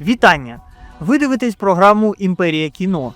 Вітання! Ви дивитесь програму Імперія кіно.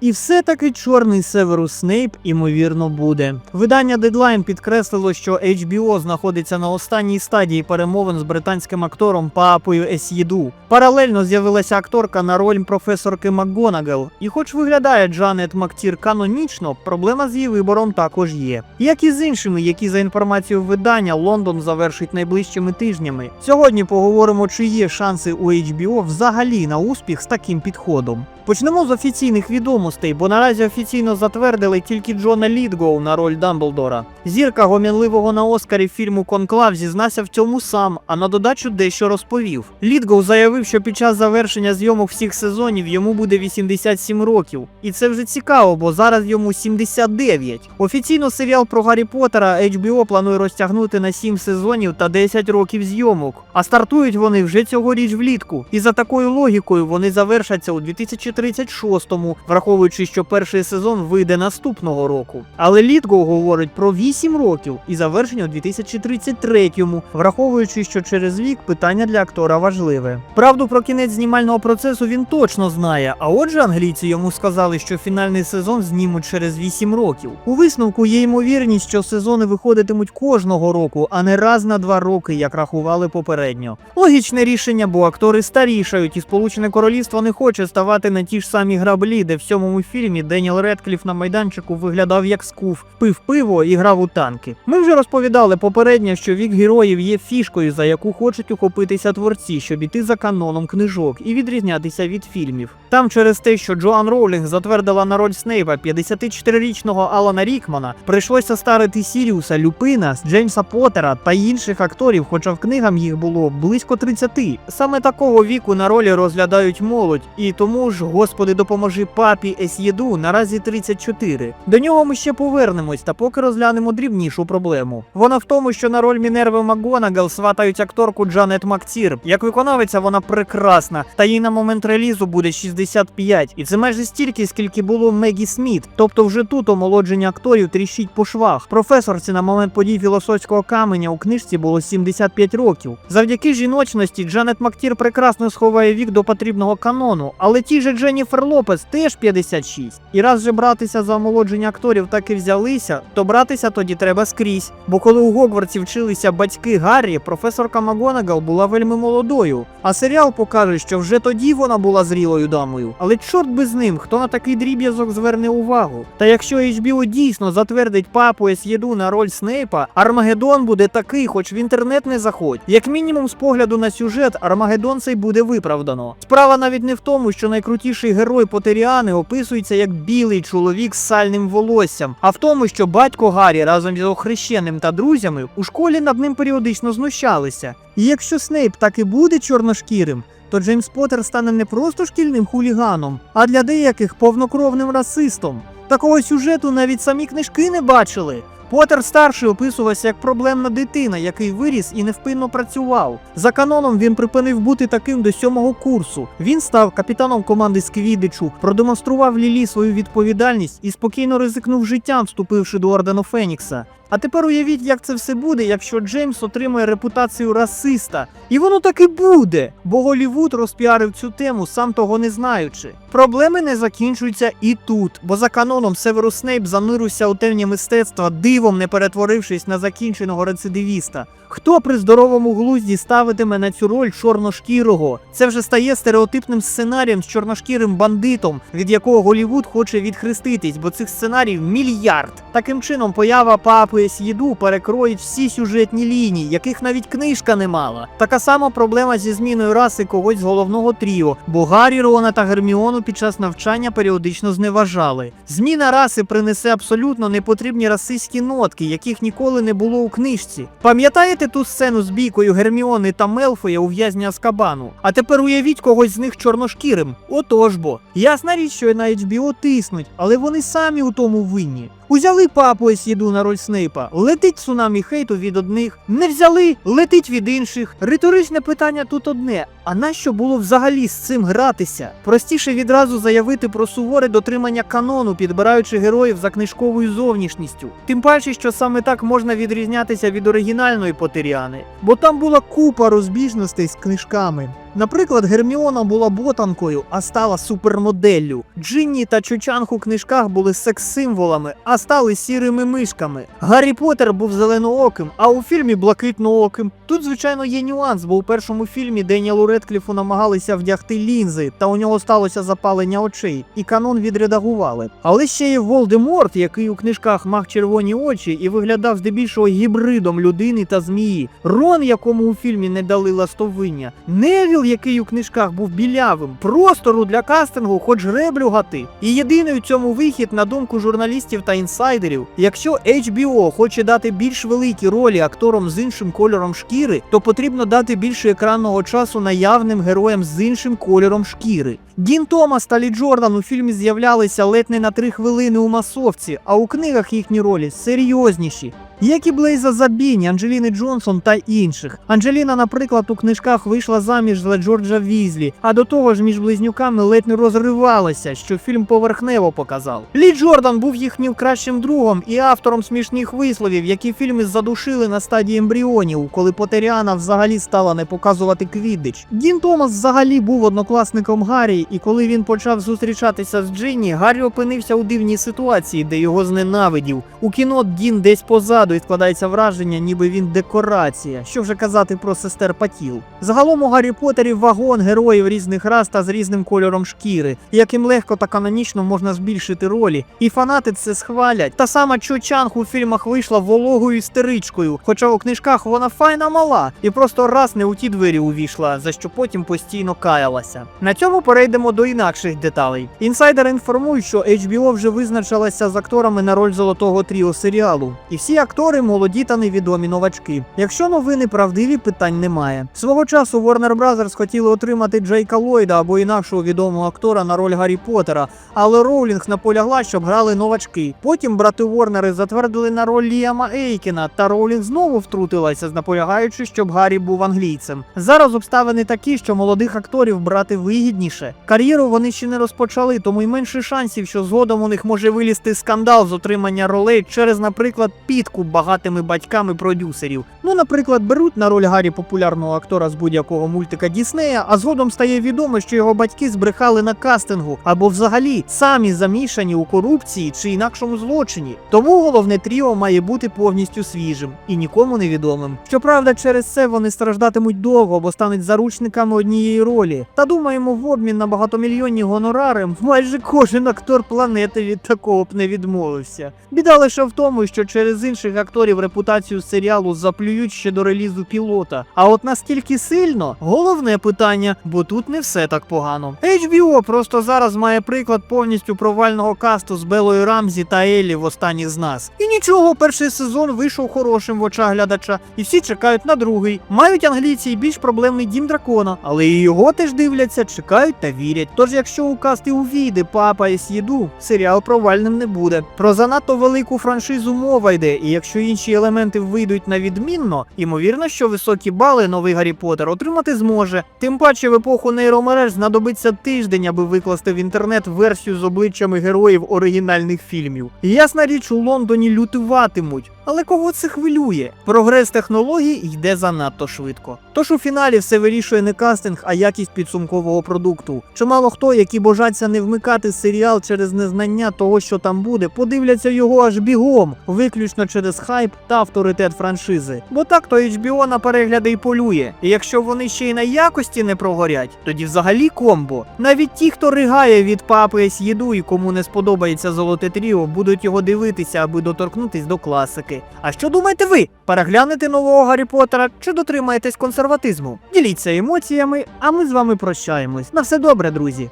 І все-таки чорний Северус Снейп, імовірно, буде. Видання Deadline підкреслило, що HBO знаходиться на останній стадії перемовин з британським актором Паапою Ес'їду. Паралельно з'явилася акторка на роль професорки МакГонагал. І хоч виглядає Джанет Мактір канонічно, проблема з її вибором також є. Як і з іншими, які за інформацією видання Лондон завершить найближчими тижнями. Сьогодні поговоримо, чи є шанси у HBO взагалі на успіх з таким підходом. Почнемо з офіційних відомостей, бо наразі офіційно затвердили тільки Джона Лідгоу на роль Дамблдора. Зірка гомінливого на Оскарі фільму Конклав зізнався в цьому сам, а на додачу дещо розповів. Лідгоу заявив, що під час завершення зйомок всіх сезонів йому буде 87 років. І це вже цікаво, бо зараз йому 79. Офіційно серіал про Гаррі Поттера HBO планує розтягнути на 7 сезонів та 10 років зйомок. А стартують вони вже цьогоріч влітку. І за такою логікою вони завершаться у 2036-му, враховуючи, що перший сезон вийде наступного року. Але Літго говорить про 8 років і завершення у 2033-му, враховуючи, що через вік питання для актора важливе. Правду про кінець знімального процесу він точно знає. А отже, англійці йому сказали, що фінальний сезон знімуть через 8 років. У висновку є ймовірність, що сезони виходитимуть кожного року, а не раз на два роки, як рахували попередньо. Логічне рішення, бо актори старішають, і Сполучене Королівство не хоче ставати на ті ж самі граблі, де в сьомому фільмі Деніел Редкліф на майданчику виглядав як скуф, пив пиво і грав у танки. Ми вже розповідали попередньо, що вік героїв є фішкою, за яку хочуть ухопитися творці, щоб іти за каноном книжок і відрізнятися від фільмів. Там через те, що Джоан Роулінг затвердила на роль Снейпа 54-річного Алана Рікмана, прийшлося старити Сіріуса, Люпина, Джеймса Поттера та інших акторів, хоча в книгам їх було близько 30. Саме такого віку на ролі розглядають молодь, і тому ж, господи, допоможи папі Ес'єду наразі 34. До нього ми ще повернемось, та поки розглянемо дрібнішу проблему. Вона в тому, що на роль Мінерви МакГонагал сватають акторку Джанет Мактір. Як виконавиця, вона прекрасна, та їй на момент релізу буде 65. І це майже стільки, скільки було Мегі Сміт. Тобто вже тут омолодження акторів тріщить по швах. Професорці на момент подій філософського каменя у книжці було 75 років. Завдяки жіночності Джанет Мактір прекрасно сховає вік до потрібного канону, але ті же Дженніфер Лопес теж 56. І раз же братися за омолодження акторів так і взялися, то братися тоді треба скрізь. Бо коли у Гогвартсі вчилися батьки Гаррі, професорка Магонагал була вельми молодою. А серіал покаже, що вже тоді вона була зрілою дамою. Але чорт би з ним, хто на такий дріб'язок зверне увагу. Та якщо HBO дійсно затвердить папу Ес'єду на роль Снейпа, Армагеддон буде такий, хоч в інтернет не заходь. Як мінімум, з погляду на сюжет, Армагеддон цей буде виправдано. Справа навіть не в тому, що найкрутіший герой Потеріани описується як білий чоловік з сальним волоссям, а в тому, що батько Гаррі разом з його хрещеним та друзями у школі над ним періодично знущалися. І якщо Снейп так і буде чорношкірим, то Джеймс Поттер стане не просто шкільним хуліганом, а для деяких повнокровним расистом. Такого сюжету навіть самі книжки не бачили. Поттер старший описувався як проблемна дитина, який виріс і невпинно працював. За каноном він припинив бути таким до сьомого курсу. Він став капітаном команди з Квідичу, продемонстрував Лілі свою відповідальність і спокійно ризикнув життям, вступивши до ордену Фенікса. А тепер уявіть, як це все буде, якщо Джеймс отримає репутацію расиста. І воно так і буде, бо Голівуд розпіарив цю тему, сам того не знаючи. Проблеми не закінчуються і тут, бо за каноном Северус Снейп занурився у темні мистецтва, дивом не перетворившись на закінченого рецидивіста. Хто при здоровому глузді ставитиме на цю роль чорношкірого? Це вже стає стереотипним сценарієм з чорношкірим бандитом, від якого Голівуд хоче відхреститись, бо цих сценаріїв мільярд. Таким чином, поява папи С'їду перекроїть всі сюжетні лінії, яких навіть книжка не мала. Така сама проблема зі зміною раси когось з головного тріо, бо Гаррі, Рона та Герміону під час навчання періодично зневажали. Зміна раси принесе абсолютно непотрібні расистські нотки, яких ніколи не було у книжці. Пам'ятаєте ту сцену з бійкою Герміони та Мелфоя у в'язні Аскабану? А тепер уявіть когось з них чорношкірим. Отож бо. Ясна річ, що на HBO тиснуть, але вони самі у тому винні. Узяли папу Есіду на роль Снейпа, летить цунамі хейту від одних, не взяли, летить від інших. Риторичне питання тут одне: а нащо було взагалі з цим гратися? Простіше відразу заявити про суворе дотримання канону, підбираючи героїв за книжковою зовнішністю. Тим паче, що саме так можна відрізнятися від оригінальної Потеріани, бо там була купа розбіжностей з книжками. Наприклад, Герміона була ботанкою, а стала супермоделлю. Джинні та Чучанг у книжках були секс-символами, а стали сірими мишками. Гаррі Поттер був зеленооким, а у фільмі блакитнооким. Тут, звичайно, є нюанс, бо у першому фільмі Деніелу Редкліфу намагалися вдягти лінзи, та у нього сталося запалення очей, і канон відредагували. Але ще є Волдеморт, який у книжках мав червоні очі і виглядав здебільшого гібридом людини та змії. Рон, якому у фільмі не дали ластовиння. Невіл, який у книжках був білявим. Простору для кастингу, хоч греблю гати. І єдиний у цьому вихід, на думку журналістів та інсайдерів, якщо HBO хоче дати більш великі ролі акторам з іншим кольором шкіри, то потрібно дати більше екранного часу наявним героям з іншим кольором шкіри. Дін Томас та Лі Джордан у фільмі з'являлися ледь не на три хвилини у масовці, а у книгах їхні ролі серйозніші. Як і Блейза Забіні, Анджеліни Джонсон та інших. Анджеліна, наприклад, у книжках вийшла заміж за Джорджа Візлі, а до того ж між близнюками ледь не розривалася, що фільм поверхнево показав. Лі Джордан був їхнім кращим другом і автором смішних висловів, які фільми задушили на стадії ембріонів, коли Потеріана взагалі стала не показувати квіддич. Дін Томас взагалі був однокласником Гаррі, і коли він почав зустрічатися з Джинні, Гаррі опинився у дивній ситуації, де його зненавидів. У кіно Дін десь позаду і складається враження, ніби він декорація. Що вже казати про сестер Патіл. Загалом у Гаррі Поттері вагон героїв різних рас та з різним кольором шкіри, яким легко та канонічно можна збільшити ролі. І фанати це схвалять. Та сама Чо Чанг у фільмах вийшла вологою істеричкою, хоча у книжках вона файна мала і просто раз не у ті двері увійшла, за що потім постійно каялася. На цьому перейдемо до інакших деталей. Інсайдери інформують, що HBO вже визначилася з акторами на роль золотого тріо серіалу. І всі актори молоді та невідомі новачки. Якщо новини правдиві, питань немає. Свого часу Warner Bros. хотіли отримати Джейка Ллойда або інакшого відомого актора на роль Гаррі Поттера, але Роулінг наполягла, щоб грали новачки. Потім брати Ворнери затвердили на роль Ліама Ейкіна, та Роулінг знову втрутилася, наполягаючи, щоб Гаррі був англійцем. Зараз обставини такі, що молодих акторів брати вигідніше. Кар'єру вони ще не розпочали, тому й менше шансів, що згодом у них може вилізти скандал з отримання ролей через, наприклад, підкуп багатими батьками продюсерів. Ну, наприклад, беруть на роль Гаррі популярного актора з будь-якого мультика Діснея, а згодом стає відомо, що його батьки збрехали на кастингу або взагалі самі замішані у корупції чи інакшому злочині. Тому головне тріо має бути повністю свіжим і нікому невідомим. Щоправда, через це вони страждатимуть довго, бо стануть заручниками однієї ролі. Та думаємо, в обмін на багатомільйонні гонорари майже кожен актор планети від такого б не відмовився. Біда лише в тому, що через інших акторів репутацію серіалу заплюють ще до релізу пілота. А от наскільки сильно головне питання, бо тут не все так погано. HBO просто зараз має приклад повністю провального касту з Белою Рамзі та Еллі в останніх з нас. І нічого, перший сезон вийшов хорошим в очах глядача, і всі чекають на другий. Мають англійці й більш проблемний дім дракона, але і його теж дивляться, чекають та вірять. Тож, якщо у каст і увійде папа і с'їду, серіал провальним не буде. Про занадто велику франшизу мова йде, і якщо інші елементи вийдуть на відмінно, ймовірно, що високі бали новий Гаррі Поттер отримати зможе. Тим паче в епоху нейромереж знадобиться тиждень, аби викласти в інтернет версію з обличчями героїв оригінальних фільмів. Ясна річ, у Лондоні лютуватимуть. Але кого це хвилює? Прогрес технологій йде занадто швидко. Тож у фіналі все вирішує не кастинг, а якість підсумкового продукту. Чимало хто, які божаться не вмикати серіал через незнання того, що там буде, подивляться його аж бігом, виключно через хайп та авторитет франшизи. Бо так то HBO на перегляди й полює. І якщо вони ще й на якості не прогорять, тоді взагалі комбо. Навіть ті, хто ригає від папи їду і кому не сподобається золоте тріо, будуть його дивитися, аби доторкнутись до класики. А що думаєте ви? Переглянете нового Гаррі Поттера чи дотримаєтесь консерватизму? Діліться емоціями, а ми з вами прощаємось. На все добре, друзі.